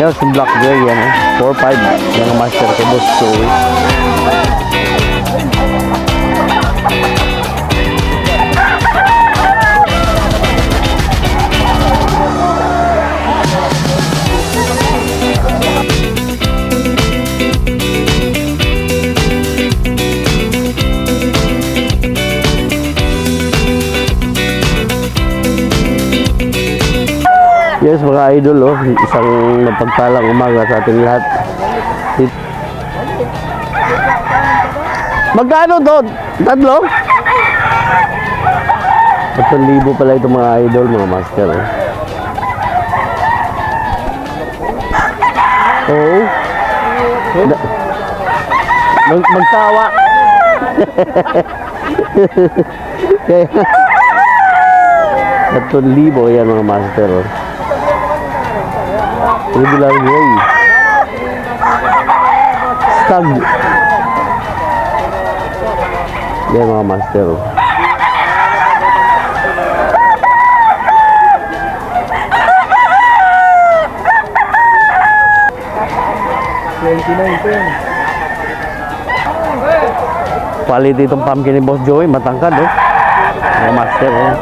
Nelson Black Gray yan eh. 4-5 ng master ko boss. Idol, oh. isang napagpalang umaga sa ating lahat. It... Magkano to? Tatlo? Tatlong libo pala ito mga idol, mga master. Oh. Oo. Da- Mag magsawa. Kaya, tatlong libo yan mga master. Oh. Regular gray. Stag. Yan mga master. pumpkin ni Boss Joey, matangkad oh. Master oh.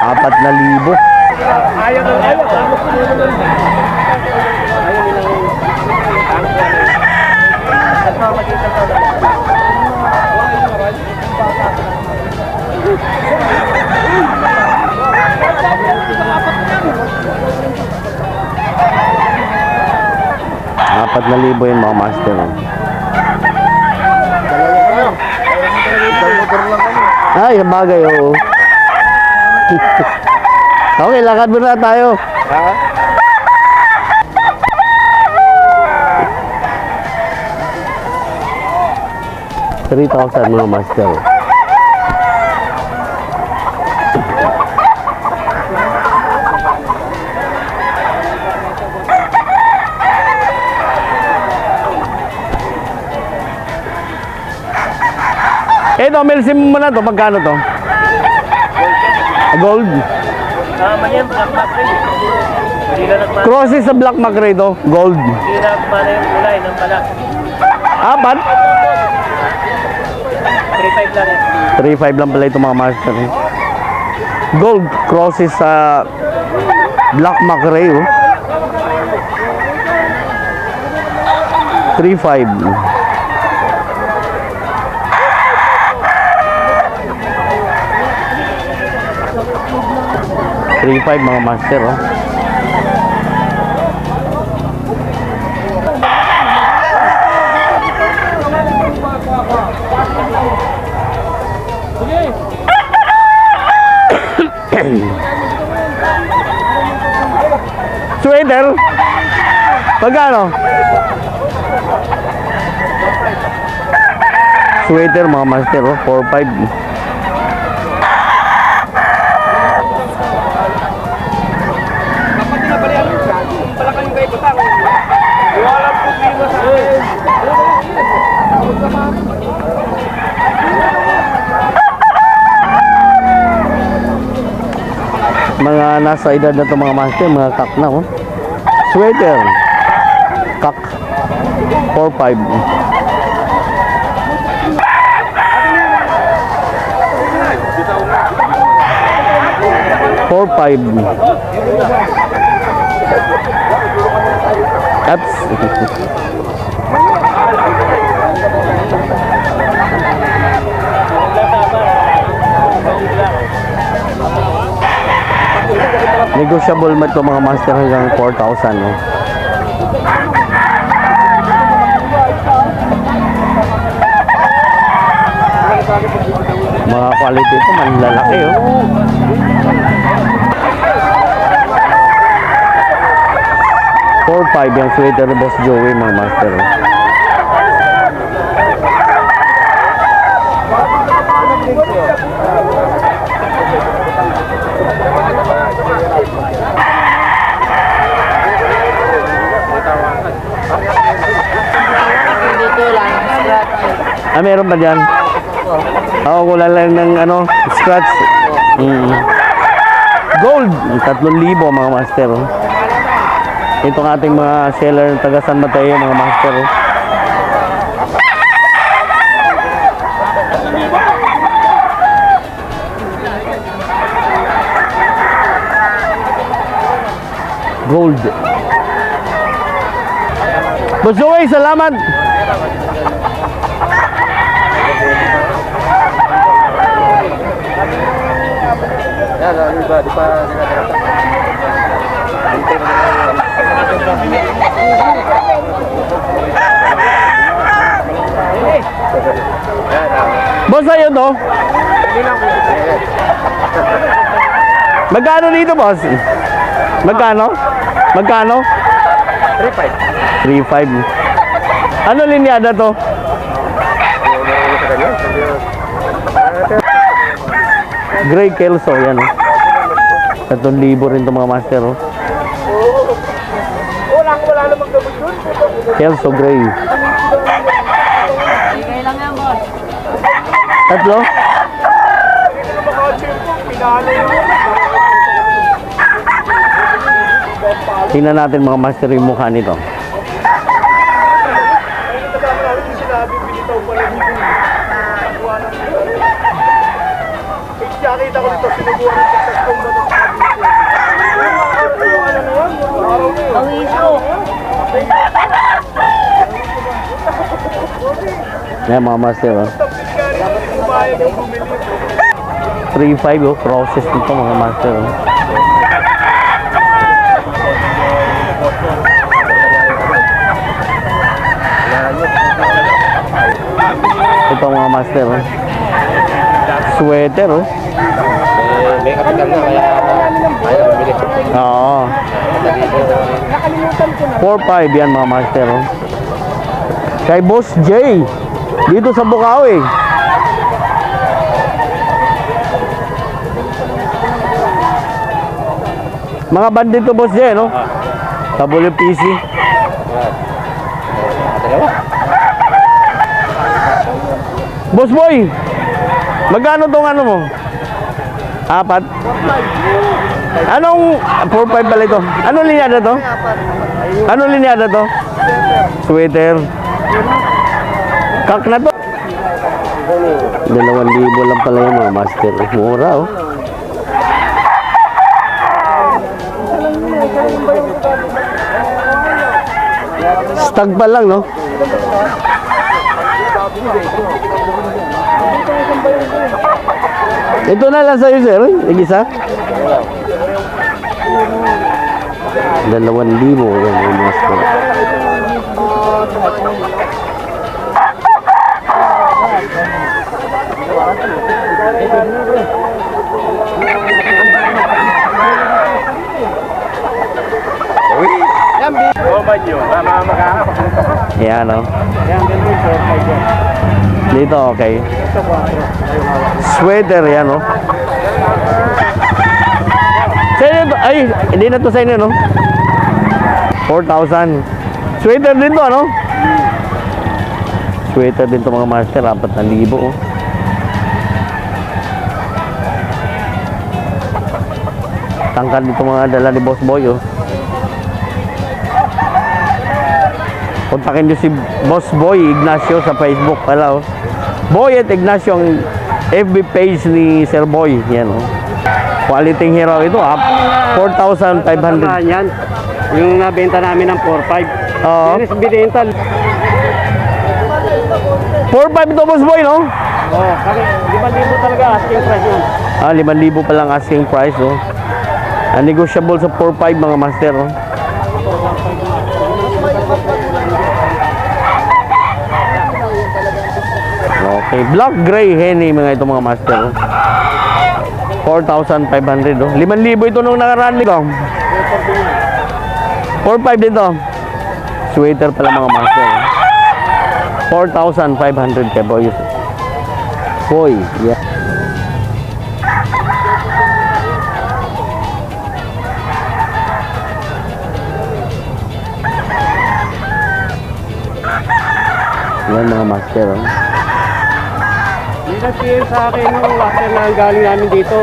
Apat na libo. Apat na libo yun mga master. Ay, ang bagay, oo. okay, lakad muna tayo. Three thousand mga master. Ito, Melsim mo na to. Magkano to? Gold. Tama yan, black mackerel. Crosses sa black mackerel to. Gold. Hindi na nagmana yung ng balak. Apat? 3.5 lang yan. 3.5 lang pala ito mga master. eh. Gold crosses sa black mackerel. oh. 3.5. Three five mga master oh. Sweater? Magkano? Sweater mga master oh, 4-5. Nasa edad na to mga master, mga kak na oh. Sweater. Kak. 4-5. Four five. Apps. Negotiable man to mga master hanggang 4,000 no. Mga quality ito man lalaki oh. Four five yung sweater Boss Joey mga master. oh. Ah, meron ba dyan? Oo, kulang lang ng ano, scratch. Mm. Gold, 3,000 mga master. oh. Itong ating mga seller ng taga San Mateo, mga master. Oh. Gold. Boss Joey, salamat. Yan, Boss, ayun to. Magkano dito, boss? Magkano? Magkano? 3-5. 3.5. Ano linyada to? Gray Kelso, yan oh. 3,000 rin to mga master oh. Kelso Gray. Tatlo? Tingnan natin mga master yung mukha nito. Nakita ko dito, sinubuhan ng Texas Combat ng Yung yung ano na yun, yung araw na yun. Yan mga master oh. Tapos pinigari, pumayag yung bumili. 3.5 oh. Process nito mga master oh. Ito mga master oh. Sweater oh. May kapital na, kaya kaya bumili. Oo. 4-5 yan mga master oh. Kay Boss J. Dito sa Bukawi. Mga bandit to Boss J, no? Sa WPC. Boss Boy, magkano tong ano mo? Apat? Anong 4-5 pala ito? Anong linyada to? Anong linyada to? Sweater. Kak na to. Dalawang libo lang pala yung mga master. Mura oh. Stag pa lang, no? Ito na lang sa'yo, sir. Nag-isa? Dalawang libo. Yan, yung master. Yan, bi. Oh, ba yun? Mama. Yan, no? Po. Dito, okay. Sweater, yan, no? Sa inyo to? Ay, hindi na to sa inyo, no? 4,000. Sweater din to, ano? Sweater din to mga master, 4,000, oh. Tangkad dito mga dala ni Boss Boy, oh. Kontakin nyo si Boss Boy Ignacio sa Facebook. Pala, oh. Boy at Ignacio ang FB page ni Sir Boy. Yan, oh. Quality hero ito, ah. 4,500. yan. Yung nabenta namin ng 4-5. Oo. Yan is binenta. 4,500 ito, Boss Boy, no? Oh, kasi 5,000 talaga asking price yun. Ah, 5,000 pa lang asking price, oh. Ah, negotiable sa 4,500 mga master, oh. Okay, black gray henny mga ito mga master. oh. 4,500 oh. 5,000 ito nung nakaraan nito. 4,500 din to. Sweater pala mga master. oh. 4,500 kay boy. Boy, yeah. Yan mga master. Oh. Nag-PM sa akin yung master na ang galing namin dito.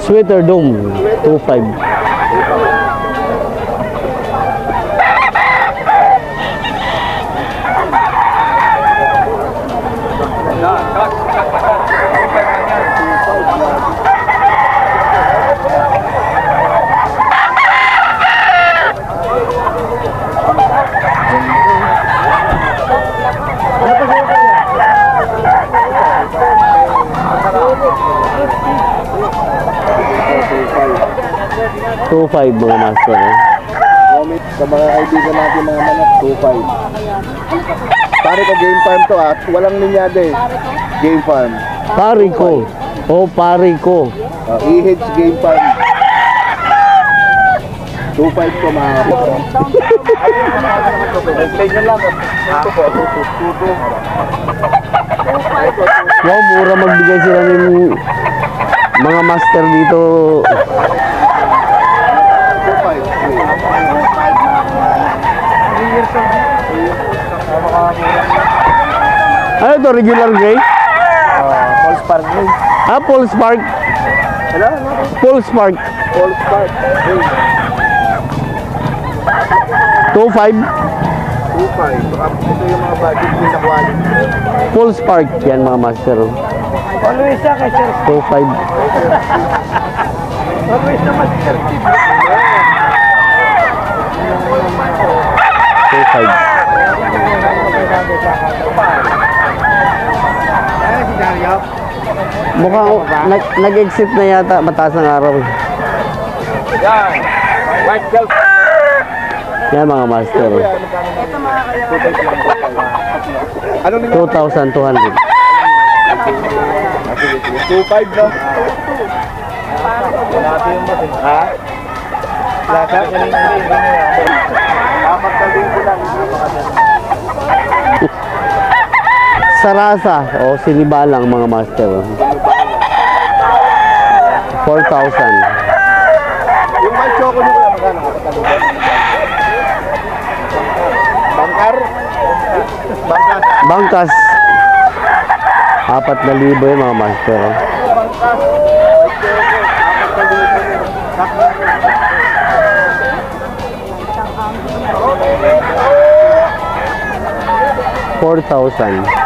Sweater Dome 25. 2.5 mga master. oh. Comment sa mga kaibigan natin mga manok, 2.5. Pare ko game farm to at walang linyada eh. Game farm. Pari ko. O pari ko. Uh, EH game farm. 2.5 ko mga kapatid. Po. Wow, mura magbigay sila ng mga master dito. Ano to regular gray? False Park Green. Ah, full spark. Hello? Full spark. False Park Green. 2.5. 2.5. Baka ito yung mga budget din na quality. Full spark. Yan mga master. oh. Always sa kay Sir. 2.5. Always naman si Sir Steve. 2.5. Dario. Mukhang nag, nag-exit na yata mataas ng araw. Yan. White Girl. Yan mga master. oh. Ano nila? 2,200. 2.5 no? Ha? Lata? Apat na libo lang. Sarasa o sinibalang mga master. oh. 4,000. Yung may choco nyo kaya magkano? Apat na libo? Bangkar? Bangkar? Bangkas. 4,000 yun mga master. Bangkas? Apat na libo. Four thousand.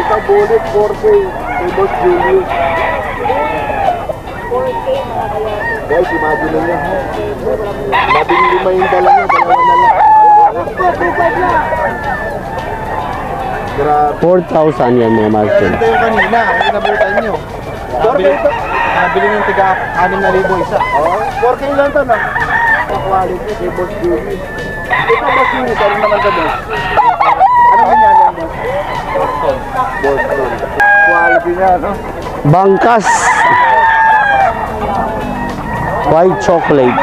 Ito bullet 4K. Kay Boss Julius. Guys, imagine nyo. Labing lima yung dala niya, dalawa na lang. Grabe. 4,000 yan mga master. Ito yung kanina, yung inabutan nyo. 4K ito. Nabili ng tiga 6,000 isa. Oh, 4K lang to, no? Ang quality kay Boss Julius. Ito Boss Julius, ano naman ka, Boss? Ano ba niya yan, Boss? Boston. Boston. Quality niya, no? Bangkas. White chocolate.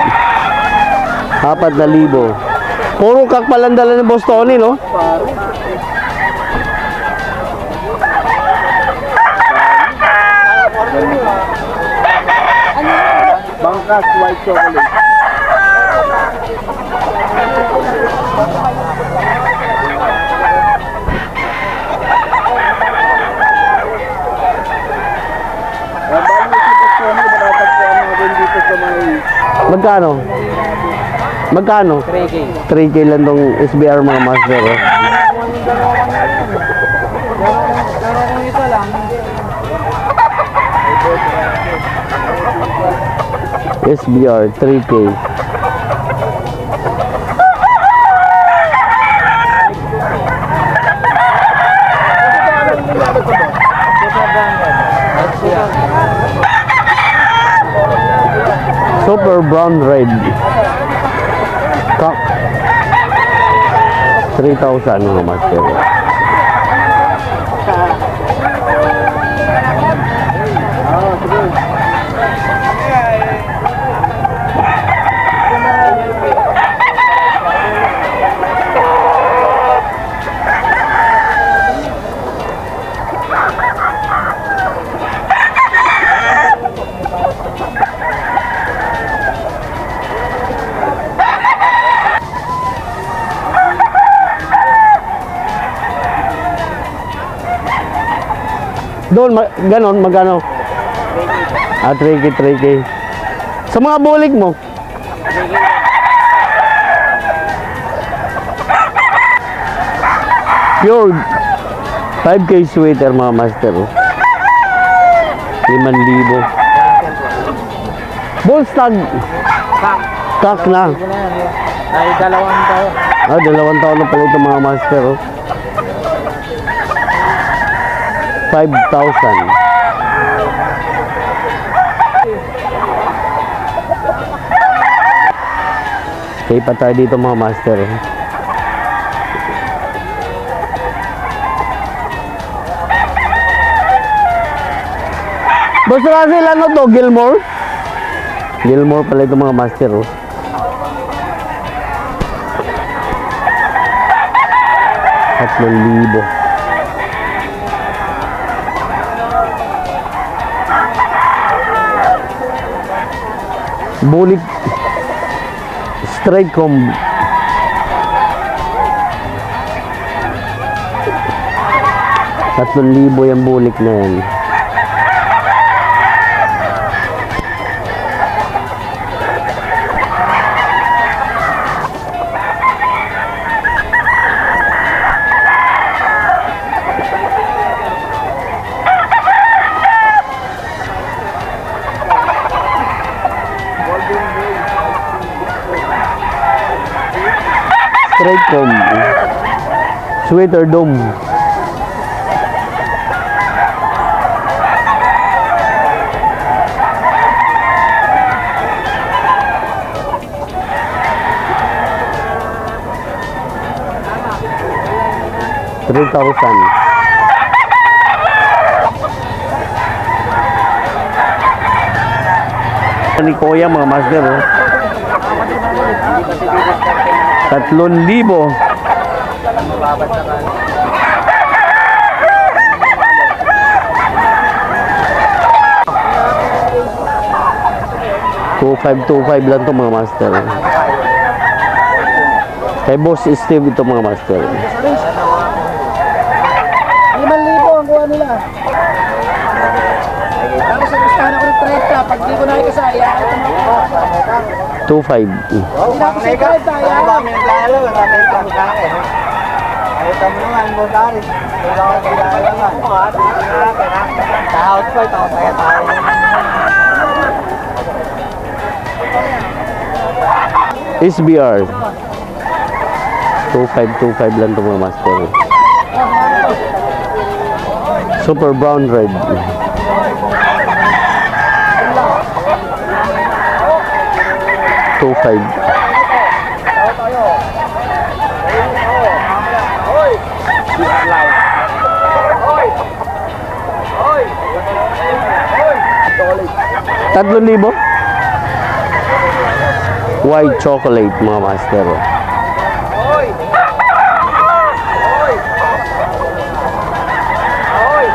4,000. Puro kak palang dala ni Boss Tony, no? Bangkas white chocolate. Ah, bali si Boston, matatagpuan natin dito sa may Magkano? Magkano? 3K. 3K lang tong SBR mga master. Lang, SBR 3K. Super brown red. Cock. 3,000 mga master. Ma- ganon, magano? Ah, 3K, 3K. Sa mga bulik mo? Pure 5K sweater mga master. oh. 5,000. Bullstag. Kak na. ay dalawang tayo. Ah, dalawang taon na pala ito mga master. Oh. 5,000. Stay pa dito mga master. Boss Russell, ano to? Gilmore? Gilmore pala ito mga master. Oh. Tatlong libo. Bulik straight comb. Tatlong libo yung bulik na yan. Straight comb. Sweater dome. Three thousand. Ni Kuya mga master oh. Tatlong libo. Two five, two five lang to mga master. Kay Boss Steve ito mga master. 2.5. SBR 2525 lang ito mga master. Super Brown Red. Tatlong libo? White chocolate mga master. Hoy! Hoy!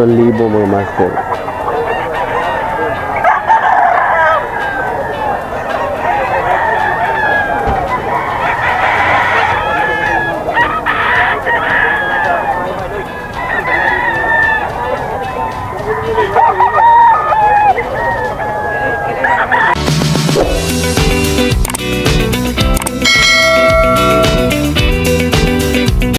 3,000 mga master